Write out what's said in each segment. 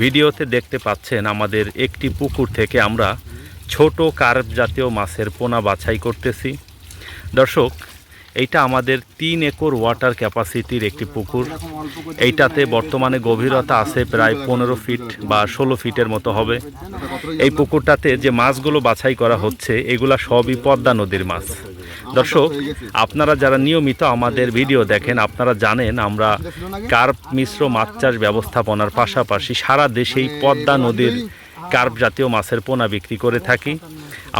ভিডিওতে দেখতে পাচ্ছেন আমাদের একটি পুকুর থেকে আমরা ছোট কার্প জাতীয় মাছের পোনা বাছাই করতেছি। দর্শক এইটা আমাদের তিন একর ওয়াটার ক্যাপাসিটির একটি পুকুর। এইটাতে বর্তমানে গভীরতা আছে প্রায় পনেরো ফিট বা ষোলো ফিটের মতো হবে। এই পুকুরটাতে যে মাছগুলো বাছাই করা হচ্ছে, এগুলা সবই পদ্মা নদীর মাছ। দর্শক, আপনারা যারা নিয়মিত আমাদের ভিডিও দেখেন, আপনারা জানেন আমরা কার্প মিশ্র মাছ চাষ ব্যবস্থাপনার পাশাপাশি সারা দেশেই পদ্মা নদীর কার্প জাতীয় মাছের পোনা বিক্রি করে থাকি।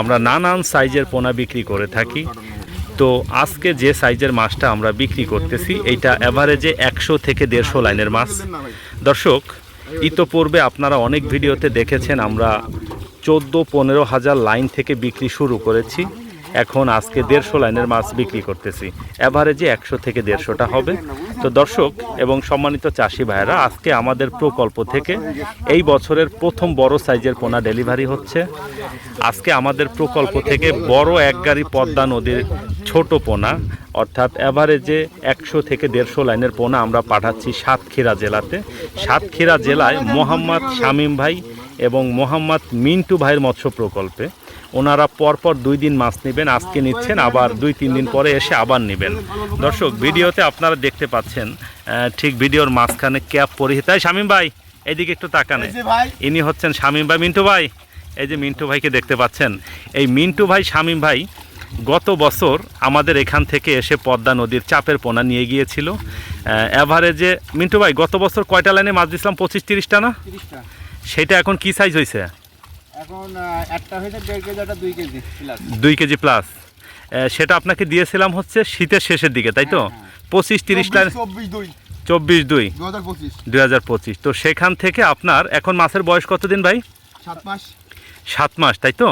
আমরা নানান সাইজের পোনা বিক্রি করে থাকি। তো আজকে যে সাইজের মাছটা আমরা বিক্রি করতেছি, এইটা অ্যাভারেজে একশো থেকে দেড়শো লাইনের মাছ। দর্শক, ইতোপূর্বে আপনারা অনেক ভিডিওতে দেখেছেন আমরা চোদ্দ পনেরো হাজার লাইন থেকে বিক্রি শুরু করেছি। এখন আজকে দেড়শো লাইনের মাছ বিক্রি করতেছি। অ্যাভারেজে একশো থেকে দেড়শোটা হবে। তো দর্শক এবং সম্মানিত চাষি ভাইয়েরা, আজকে আমাদের প্রকল্প থেকে এই বছরের প্রথম বড় সাইজের পোনা ডেলিভারি হচ্ছে। আজকে আমাদের প্রকল্প থেকে বড় এক গাড়ি পদ্মা নদীর ছোট পোনা, অর্থাৎ অ্যাভারেজে একশো থেকে দেড়শো লাইনের পোনা আমরা পাঠাচ্ছি সাতক্ষীরা জেলাতে। সাতক্ষীরা জেলায় মোহাম্মদ শামীম ভাই এবং মোহাম্মদ মিন্টু ভাইয়ের মৎস্য প্রকল্পে। ওনারা পরপর দুই দিন মাছ নেবেন আজকে নিচ্ছেন আবার দুই তিন দিন পরে এসে আবার নেবেন। দর্শক ভিডিওতে আপনারা দেখতে পাচ্ছেন ঠিক ভিডিওর মাঝখানে ক্যাপ পরিহিত। এই শামীম ভাই এইদিকে একটু তাকানে। ইনি হচ্ছেন শামীম ভাই মিন্টু ভাই। এই যে মিন্টু ভাইকে দেখতে পাচ্ছেন। এই মিন্টু ভাই শামীম ভাই গত বছর আমাদের এখান থেকে এসে পদ্মা নদীর চাপের পোনা নিয়ে গিয়েছিল। অ্যাভারেজে মিন্টু ভাই গত বছর কয়টা লাইনে মাছ দিয়েছিলাম পঁচিশ তিরিশটা না? সেটা এখন কি সাইজ হয়েছে এখন একটা হয়েছে দেড় কেজি একটা দুই কেজি প্লাস দুই কেজি প্লাস সেটা আপনাকে দিয়েছিলাম হচ্ছে শীতের শেষের দিকে তাই তো? পঁচিশ তিরিশ লাইন চব্বিশ দুই। চব্বিশ দুই। হাজার পঁচিশ। দুই হাজার পঁচিশ। তো সেখান থেকে আপনার এখন মাছের বয়স কতদিন ভাই? সাত মাস। সাত মাস তাই তো?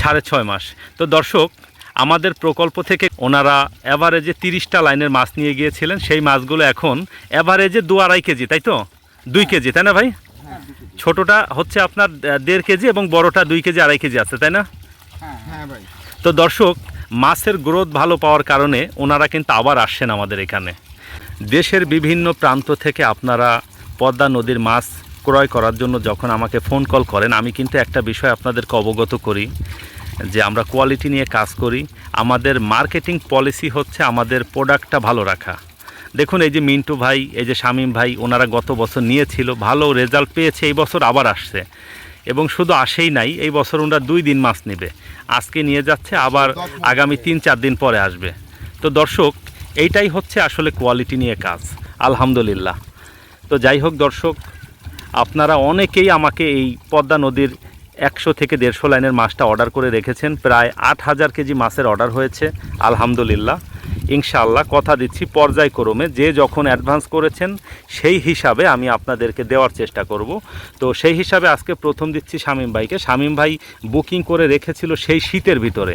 সাড়ে ছয় মাস তো দর্শক আমাদের প্রকল্প থেকে ওনারা অ্যাভারেজে তিরিশটা লাইনের মাছ নিয়ে গিয়েছিলেন। সেই মাছগুলো এখন অ্যাভারেজে দু আড়াই কেজি তাই তো? দুই কেজি তাই না ভাই? হ্যাঁ ছোটটা হচ্ছে আপনার দেড় কেজি এবং বড়টা দুই কেজি আড়াই কেজি আছে তাই না? হ্যাঁ তো দর্শক মাছের গ্রোথ ভালো পাওয়ার কারণে ওনারা কিন্তু আবার আসছেন আমাদের এখানে। দেশের বিভিন্ন প্রান্ত থেকে আপনারা পদ্মা নদীর মাছ ক্রয় করার জন্য যখন আমাকে ফোন কল করেন আমি কিন্তু একটা বিষয় আপনাদেরকে অবগত করি যে আমরা কোয়ালিটি নিয়ে কাজ করি। আমাদের মার্কেটিং পলিসি হচ্ছে আমাদের প্রোডাক্টটা ভালো রাখা। দেখুন, এই যে মিন্টু ভাই, এই যে শামীম ভাই, ওনারা গত বছর নিয়েছিল, ভালো রেজাল্ট পেয়েছে, এই বছর আবার আসছে। এবং শুধু আসেই নাই, এই বছর ওনারা দুই দিন মাছ নেবে। আজকে নিয়ে যাচ্ছে, আবার আগামী তিন চার দিন পরে আসবে। তো দর্শক, এইটাই হচ্ছে আসলে কোয়ালিটি নিয়ে কাজ, আলহামদুলিল্লাহ। তো যাই হোক দর্শক, আপনারা অনেকেই আমাকে এই পদ্মা নদীর একশো থেকে দেড়শো লাইনের মাছটা অর্ডার করে রেখেছেন। প্রায় আট হাজার কেজি মাছের অর্ডার হয়েছে, আলহামদুলিল্লাহ। ইনশাআল্লাহ কথা দিচ্ছি পর্যায়ক্রমে। যে যখন অ্যাডভান্স করেছেন, সেই হিসাবে আমি আপনাদেরকে দেওয়ার চেষ্টা করব। তো সেই হিসাবে আজকে প্রথম দিচ্ছি শামীম ভাইকে। শামীম ভাই বুকিং করে রেখেছিল সেই শীতের ভিতরে।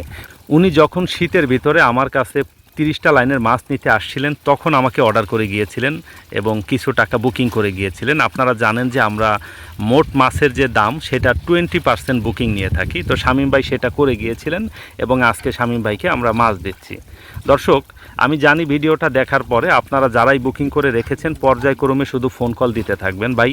উনি যখন শীতের ভিতরে আমার কাছে তিরিশটা লাইনের মাছ নিতে আসছিলেন, তখন আমাকে অর্ডার করে গিয়েছিলেন এবং কিছু টাকা বুকিং করে গিয়েছিলেন। আপনারা জানেন যে আমরা মোট মাছের যে দাম, সেটা টোয়েন্টি পার্সেন্ট বুকিং নিয়ে থাকি। তো শামীম ভাই সেটা করে গিয়েছিলেন এবং আজকে শামীম ভাইকে আমরা মাছ দিচ্ছি। দর্শক আমি জানি ভিডিওটা দেখার পরে আপনারা যারাই বুকিং করে রেখেছেন, পর্যায়ক্রমে শুধু ফোন কল দিতে থাকবেন। ভাই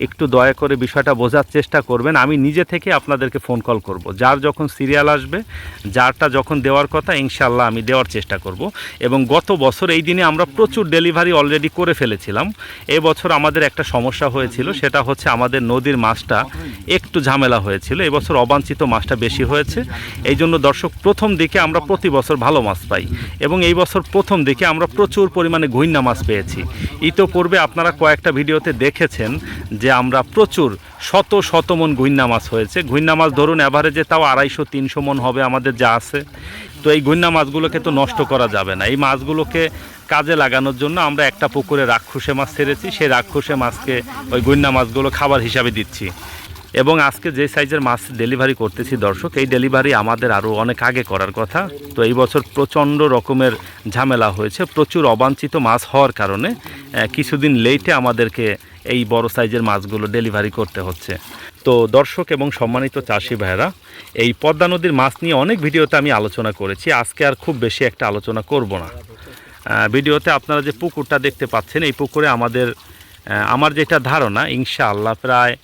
একটু দয়া করে বিষয়টা বোঝার চেষ্টা করবেন। আমি নিজে থেকে আপনাদেরকে ফোন কল করব। যার যখন সিরিয়াল আসবে, যারটা যখন দেওয়ার কথা ইনশাল্লাহ আমি দেওয়ার চেষ্টা করব। এবং গত বছর এই দিনে আমরা প্রচুর ডেলিভারি অলরেডি করে ফেলেছিলাম। এই বছর আমাদের একটা সমস্যা হয়েছিল, সেটা হচ্ছে আমাদের নদীর মাছটা একটু ঝামেলা হয়েছিল। এবছর অবাঞ্ছিত মাছটা বেশি হয়েছে। এই জন্য দর্শক, প্রথম দিকে আমরা প্রতি বছর ভালো মাছ পাই। এবং এই বছর প্রথম দিকে আমরা প্রচুর পরিমাণে ঘুইন্না মাছ পেয়েছি। ইতোপূর্বে আপনারা কয়েকটা ভিডিওতে দেখেছেন যে আমরা প্রচুর শত শত মন ঘুইন্না মাছ হয়েছে। ঘুইন্না মাছ ধরুন অ্যাভারেজে তাও আড়াইশো, তিনশো মন হবে আমাদের যা আছে। তো এই ঘুইন্না মাছগুলোকে তো নষ্ট করা যাবে না। এই মাছগুলোকে কাজে লাগানোর জন্য আমরা একটা পুকুরে রাক্ষসে মাছ ছেড়েছি। সেই রাক্ষসে মাছকে ওই গুইন্না মাছগুলো খাবার হিসাবে দিচ্ছি। এবং আজকে যে সাইজের মাছ ডেলিভারি করতেছি দর্শক, এই ডেলিভারি আমাদের আরও অনেক আগে করার কথা। তো এই বছর প্রচণ্ড রকমের ঝামেলা হয়েছে। প্রচুর অবাঞ্ছিত মাছ হওয়ার কারণে কিছুদিন লেটে আমাদেরকে এই বড় সাইজের মাছগুলো ডেলিভারি করতে হচ্ছে। তো দর্শক এবং সম্মানিত চাষি ভাইরা এই পদ্মা নদীর মাছ নিয়ে অনেক ভিডিওতে আমি আলোচনা করেছি। আজকে আর খুব বেশি একটা আলোচনা করব না। ভিডিওতে আপনারা যে পুকুরটা দেখতে পাচ্ছেন, এই পুকুরে আমাদের আমার যেটা ধারণা, ইনশাআল্লাহ প্রায়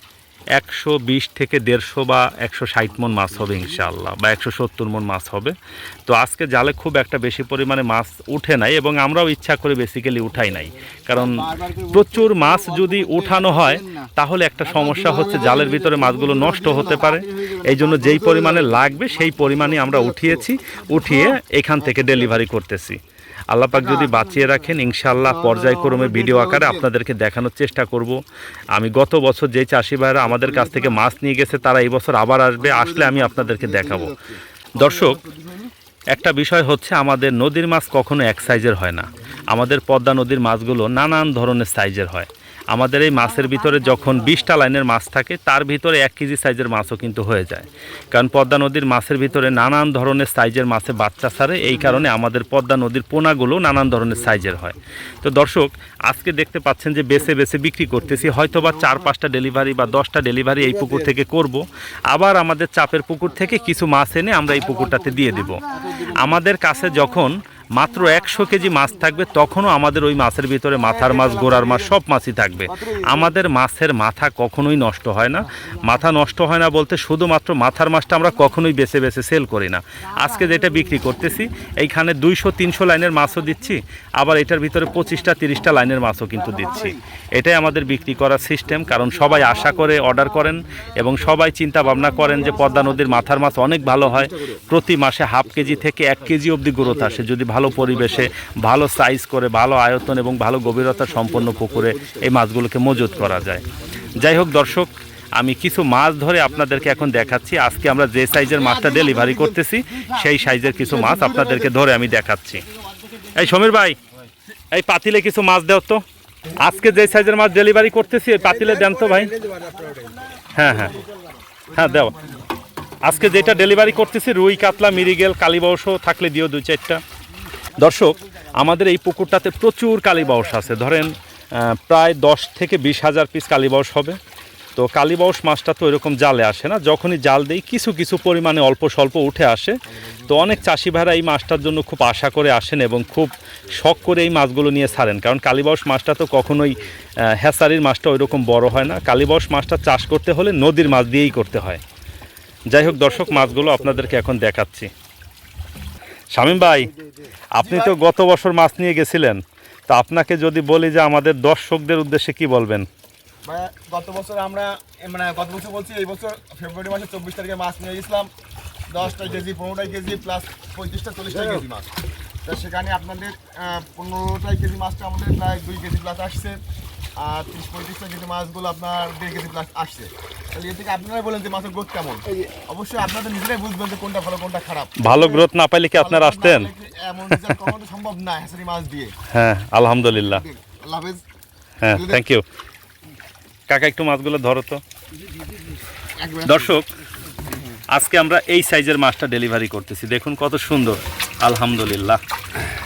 একশো বিশ থেকে দেড়শো বা একশো ষাট মন মাছ হবে ইনশাআল্লাহ, বা একশো সত্তর মন মাছ হবে। তো আজকে জালে খুব একটা বেশি পরিমাণে মাছ উঠে নাই এবং আমরাও ইচ্ছা করে বেসিক্যালি উঠাই নাই। কারণ প্রচুর মাছ যদি উঠানো হয়, তাহলে একটা সমস্যা হচ্ছে জালের ভিতরে মাছগুলো নষ্ট হতে পারে। এই জন্য যেই পরিমাণে লাগবে, সেই পরিমাণে আমরা উঠিয়েছি, উঠিয়ে এখান থেকে ডেলিভারি করতেছি। আল্লাপাক যদি বাঁচিয়ে রাখেন ইনশাল্লাহ পর্যায়ক্রমে ভিডিও আকারে আপনাদেরকে দেখানোর চেষ্টা করব। আমি গত বছর যে চাষি ভাইরা আমাদের কাছ থেকে মাছ নিয়ে গেছে তারা এই বছর আবার আসবে আসলে আমি আপনাদেরকে দেখাবো। দর্শক একটা বিষয় হচ্ছে আমাদের নদীর মাছ কখনো এক সাইজের হয় না। আমাদের পদ্মা নদীর মাছগুলো নানান ধরনের সাইজের হয়। আমাদের এই মাছের ভিতরে যখন বিশটা লাইনের মাছ থাকে, তার ভিতরে এক কেজি সাইজের মাছও কিন্তু হয়ে যায়। কারণ পদ্মা নদীর মাছের ভিতরে নানান ধরনের সাইজের মাছে বাচ্চা ছাড়ে, এই কারণে আমাদের পদ্মা নদীর পোনাগুলো নানান ধরনের সাইজের হয়। তো দর্শক, আজকে দেখতে পাচ্ছেন যে বেছে বেছে বিক্রি করতেছি হয়তো বা চার পাঁচটা ডেলিভারি বা দশটা ডেলিভারি এই পুকুর থেকে করব। আবার আমাদের চাপের পুকুর থেকে কিছু মাছ এনে আমরা এই পুকুরটাতে দিয়ে দিব। আমাদের কাছে যখন মাত্র একশো কেজি মাছ থাকবে, তখনও আমাদের ওই মাছের ভিতরে মাথার মাছ, গোড়ার মাছ, সব মাছই থাকবে। আমাদের মাছের মাথা কখনোই নষ্ট হয় না। মাথা নষ্ট হয় না বলতে শুধুমাত্র মাথার মাছটা আমরা কখনোই বেছে বেছে সেল করি না। আজকে যেটা বিক্রি করতেছি, এইখানে দুইশো, তিনশো লাইনের মাছও দিচ্ছি, আবার এটার ভিতরে পঁচিশটা, তিরিশটা লাইনের মাছও কিন্তু দিচ্ছি। এটাই আমাদের বিক্রি করার সিস্টেম, কারণ সবাই আশা করে অর্ডার করেন এবং সবাই চিন্তা ভাবনা করেন যে পদ্মা নদীর মাথার মাছ অনেক ভালো হয়। প্রতি মাসে হাফ কেজি থেকে এক কেজি অবধি গ্রোথ আসে, যদি ভালো পরিবেশে, ভালো সাইজ করে, ভালো আয়তন এবং ভালো গভীরতা সম্পন্ন পুকুরে এই মাছগুলোকে মজুত করা যায়। যাই হোক দর্শক, আমি কিছু মাছ ধরে আপনাদেরকে এখন দেখাচ্ছি। আজকে আমরা যে সাইজের মাছটা ডেলিভারি করতেছি, সেই সাইজের কিছু মাছ আপনাদেরকে ধরে আমি দেখাচ্ছি। এই সমীর ভাই, এই পাতিলে কিছু মাছ দেও তো। আজকে যে সাইজের মাছ ডেলিভারি করতেছি, এই পাতিলে দেন তো ভাই। হ্যাঁ হ্যাঁ। হ্যাঁ দেও। আজকে যেটা ডেলিভারি করতেছি, রুই, কাতলা মিরিগেল কালীবাউস থাকলে দিও দুই চারটা। দর্শক আমাদের এই পুকুরটাতে প্রচুর কালীবাউস আছে। ধরেন প্রায় দশ থেকে বিশ হাজার পিস কালীবাউস হবে। তো কালীবাউস মাছটা তো এরকম জালে আসে না। যখনই জাল দেই কিছু কিছু পরিমাণে অল্প স্বল্প উঠে আসে। তো অনেক চাষি ভাইরা এই মাছটার জন্য খুব আশা করে আসেন এবং খুব শখ করে এই মাছগুলো নিয়ে ছাড়েন। কারণ কালীবাউস মাছটা তো কখনোই আহ, হ্যাচারির মাছটা ওইরকম বড় হয় না। কালীবাউস মাছটা চাষ করতে হলে নদীর মাছ দিয়েই করতে হয়। যাই হোক দর্শক মাছগুলো আপনাদেরকে এখন দেখাচ্ছি। শামীম ভাই, আপনি তো গত বছর মাছ নিয়ে গেছিলেন। তো আপনাকে যদি বলি যে আমাদের দর্শকদের উদ্দেশ্যে কি বলবেন? গত বছর আমরা মানে গত বছর বলছি, এই বছর ফেব্রুয়ারি মাসের চব্বিশ তারিখে মাছ নিয়ে গেছিলাম। দশটা কেজি পনেরোটা কেজি প্লাস পঁয়ত্রিশটা চল্লিশটা কেজি মাছ। তো সেখানে আপনাদের পনেরোটাই কেজি মাছটা আমাদের প্রায় দুই কেজি প্লাস আসছে। আর তিরিশ পঁয়ত্রিশটা মাছগুলো আপনার দেড় কেজি প্লাস আসছে। তাহলে এ থেকে আপনারাই বলেন যে মাছের গ্রোথ কেমন? অবশ্যই আপনাদের নিজেরাই বুঝবেন যে কোনটা ভালো কোনটা খারাপ। ভালো গ্রোথ না পাইলে কি আপনারা আসতেন? এমন সম্ভব না হ্যাঁ মাছ দিয়ে। হ্যাঁ আলহামদুলিল্লাহ। আল্লাহ হাফেজ। হ্যাঁ থ্যাংক ইউ কাকা একটু মাছগুলো ধরো তো। দর্শক আজকে আমরা এই সাইজের মাছটা ডেলিভারি করতেছি। দেখুন কত সুন্দর। আলহামদুলিল্লাহ।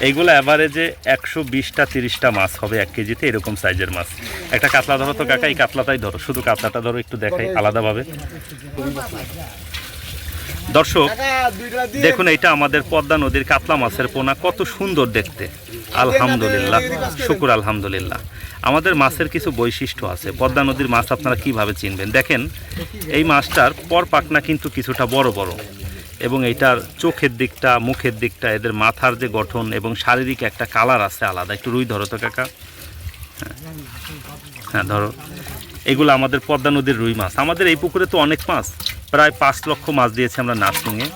এইগুলো অ্যাভারেজে একশো বিশটা, তিরিশটা মাছ হবে এক কেজিতে এরকম সাইজের মাছ। একটা কাতলা ধরো তো কাকা, এই কাতলাটাই ধরো। শুধু কাতলাটা ধরো, একটু দেখাই আলাদাভাবে। দর্শক দেখুন এটা আমাদের পদ্মা নদীর কাতলা মাছের পোনা কত সুন্দর দেখতে। আলহামদুলিল্লাহ শুকুর আলহামদুলিল্লাহ। আমাদের মাছের কিছু বৈশিষ্ট্য আছে। পদ্মা নদীর মাছ আপনারা কীভাবে চিনবেন? দেখেন এই মাছটার পর পাকনা কিন্তু কিছুটা বড় বড়। এবং এইটার চোখের দিকটা মুখের দিকটা এদের মাথার যে গঠন এবং শারীরিক একটা কালার আছে আলাদা। একটু রুই ধরো তো কাকা। হ্যাঁ। হ্যাঁ ধরো। এগুলো আমাদের পদ্মা নদীর রুই মাছ। আমাদের এই পুকুরে তো অনেক মাছ। প্রায় পাঁচ লক্ষ মাছ দিয়েছি আমরা নার্সিংয়ে।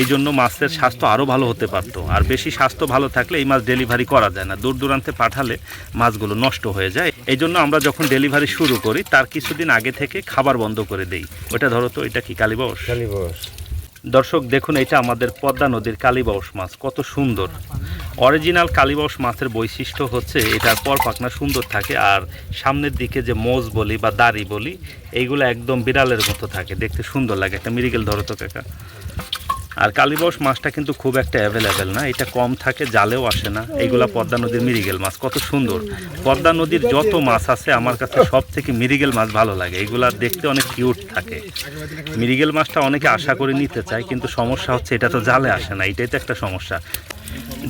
এই জন্য মাছের স্বাস্থ্য আরও ভালো হতে পারত। আর বেশি স্বাস্থ্য ভালো থাকলে এই মাছ ডেলিভারি করা যায় না। দূর দূরান্তে পাঠালে মাছগুলো নষ্ট হয়ে যায়। এই জন্য আমরা যখন ডেলিভারি শুরু করি, তার কিছুদিন আগে থেকে খাবার বন্ধ করে দেই। ওটা ধরো তো, এটা কি কালীবাউস দর্শক, দেখুন এটা আমাদের পদ্মা নদীর কালীবাউস মাছ, কত সুন্দর। অরিজিনাল কালীবাউস মাছের বৈশিষ্ট্য হচ্ছে এটার পর পাকনা সুন্দর থাকে আর সামনের দিকে যে মোজ বলি বা দাড়ি বলি এইগুলো একদম বিড়ালের মতো থাকে। দেখতে সুন্দর লাগে, একটা মিরিগেল ধরো তো, কাকা। আর কালীবাউস মাছটা কিন্তু খুব একটা অ্যাভেলেবেল না। এটা কম থাকে, জালেও আসে না। এইগুলা পদ্মা নদীর মিরিগেল মাছ, কত সুন্দর। পদ্মা নদীর যত মাছ আছে, আমার কাছে সব থেকে মিরিগেল মাছ ভালো লাগে। এগুলা দেখতে অনেক কিউট থাকে। মিরিগেল মাছটা অনেকে আশা করে নিতে চায়, কিন্তু সমস্যা হচ্ছে এটা তো জালে আসে না। এটাই তো একটা সমস্যা।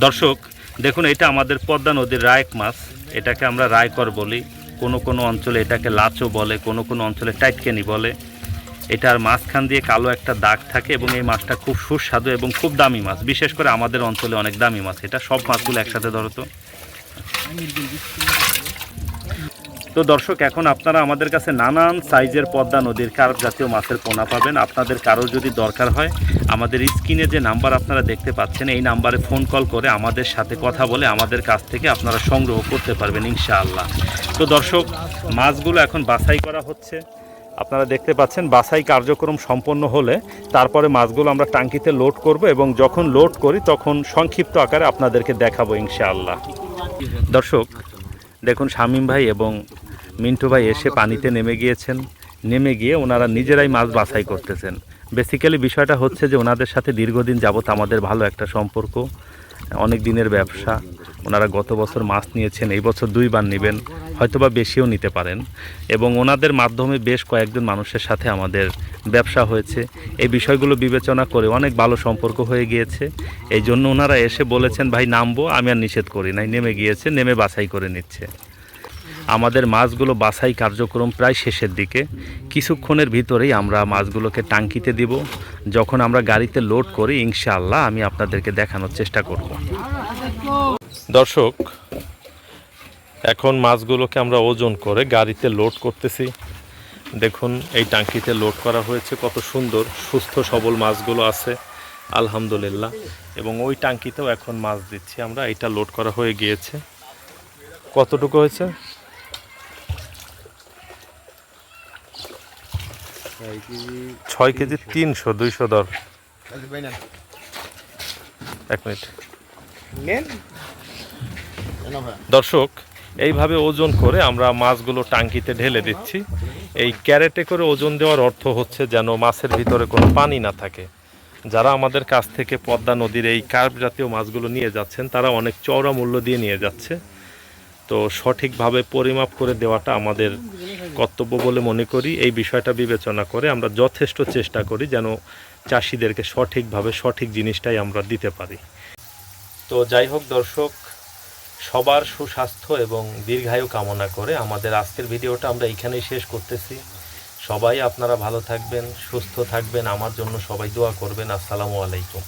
দর্শক, দেখুন, এটা আমাদের পদ্মা নদীর রায়ক মাছ। এটাকে আমরা রায়কর বলি। কোনো কোনো অঞ্চলে এটাকে লাচো বলে, কোনো কোনো অঞ্চলে টাইটকেনি বলে। এটার মাঝখান দিয়ে কালো একটা দাগ থাকে এবং এই মাছটা খুব সুস্বাদু এবং খুব দামি মাছ। বিশেষ করে আমাদের অঞ্চলে অনেক দামি মাছ। এটা সব মাছগুলো একসাথে ধরো তো। তো দর্শক, এখন আপনারা আমাদের কাছে নানান সাইজের পদ্মা নদীর কার্প জাতীয় মাছের পোনা পাবেন। আপনাদের কারও যদি দরকার হয়, আমাদের স্ক্রিনে যে নাম্বার আপনারা দেখতে পাচ্ছেন, এই নাম্বারে ফোন কল করে আমাদের সাথে কথা বলে আমাদের কাছ থেকে আপনারা সংগ্রহ করতে পারবেন ইনশাআল্লাহ। তো দর্শক, মাছগুলো এখন বাছাই করা হচ্ছে। আপনারা দেখতে পাচ্ছেন, বাছাই কার্যক্রম সম্পন্ন হলে তারপরে মাছগুলো আমরা টাঙ্কিতে লোড করব এবং যখন লোড করি তখন সংক্ষিপ্ত আকারে আপনাদেরকে দেখাবো ইনশাআল্লাহ। দর্শক, দেখুন শামীম ভাই এবং মিন্টু ভাই এসে পানিতে নেমে গিয়েছেন। নেমে গিয়ে ওনারা নিজেরাই মাছ বাছাই করতেছেন। বেসিক্যালি বিষয়টা হচ্ছে যে ওনাদের সাথে দীর্ঘদিন যাবত আমাদের ভালো একটা সম্পর্ক। অনেক দিনের ব্যবসা। ওনারা গত বছর মাছ নিয়েছেন, এই বছর দুইবার নেবেন, হয়তোবা বেশিও নিতে পারেন। এবং ওনাদের মাধ্যমে বেশ কয়েকজন মানুষের সাথে আমাদের ব্যবসা হয়েছে। এই বিষয়গুলো বিবেচনা করে অনেক ভালো সম্পর্ক হয়ে গিয়েছে। এই জন্য ওনারা এসে বলেছেন, ভাই, নামবো, আমি আর নিষেধ করি নাই। নেমে গিয়েছে, নেমে বাছাই করে নিচ্ছে। আমাদের মাছগুলো বাছাই কার্যক্রম প্রায় শেষের দিকে। কিছুক্ষণের ভিতরেই আমরা মাছগুলোকে টাঙ্কিতে দিব। যখন আমরা গাড়িতে লোড করি, ইনশাআল্লাহ আমি আপনাদেরকে দেখানোর চেষ্টা করব। দর্শক, এখন মাছগুলোকে আমরা ওজন করে গাড়িতে লোড করতেছি। দেখুন, এই টাঙ্কিতে লোড করা হয়েছে, কত সুন্দর, সুস্থ, সবল মাছগুলো আছে। আলহামদুলিল্লাহ। এবং ওই টাঙ্কিতেও এখন মাছ দিচ্ছি আমরা এটা লোড করা হয়ে গিয়েছে। কতটুকু হয়েছে? ছয় কেজি তিনশো, দুইশো দর। এক মিনিট। দর্শক, এইভাবে ওজন করে আমরা মাছগুলো টাঙ্কিতে ঢেলে দিচ্ছি। এই ক্যারেটে করে ওজন দেওয়ার অর্থ হচ্ছে যেন মাছের ভিতরে কোনো পানি না থাকে। যারা আমাদের কাছ থেকে পদ্মা নদীর এই কার্প জাতীয় মাছগুলো নিয়ে যাচ্ছেন, তারা অনেক চওড়া মূল্য দিয়ে নিয়ে যাচ্ছে। তো সঠিকভাবে পরিমাপ করে দেওয়াটা আমাদের কর্তব্য বলে মনে করি, এই বিষয়টা বিবেচনা করে আমরা যথেষ্ট চেষ্টা করি যেন চাষিদেরকে সঠিকভাবে সঠিক জিনিসটাই আমরা দিতে পারি। তো যাই হোক দর্শক, সবার সুস্বাস্থ্য এবং দীর্ঘায়ু কামনা করে আমাদের আজকের ভিডিওটা আমরা এইখানেই শেষ করতেছি। সবাই আপনারা ভালো থাকবেন, সুস্থ থাকবেন, আমার জন্য সবাই দোয়া করবেন। আসসালামু আলাইকুম।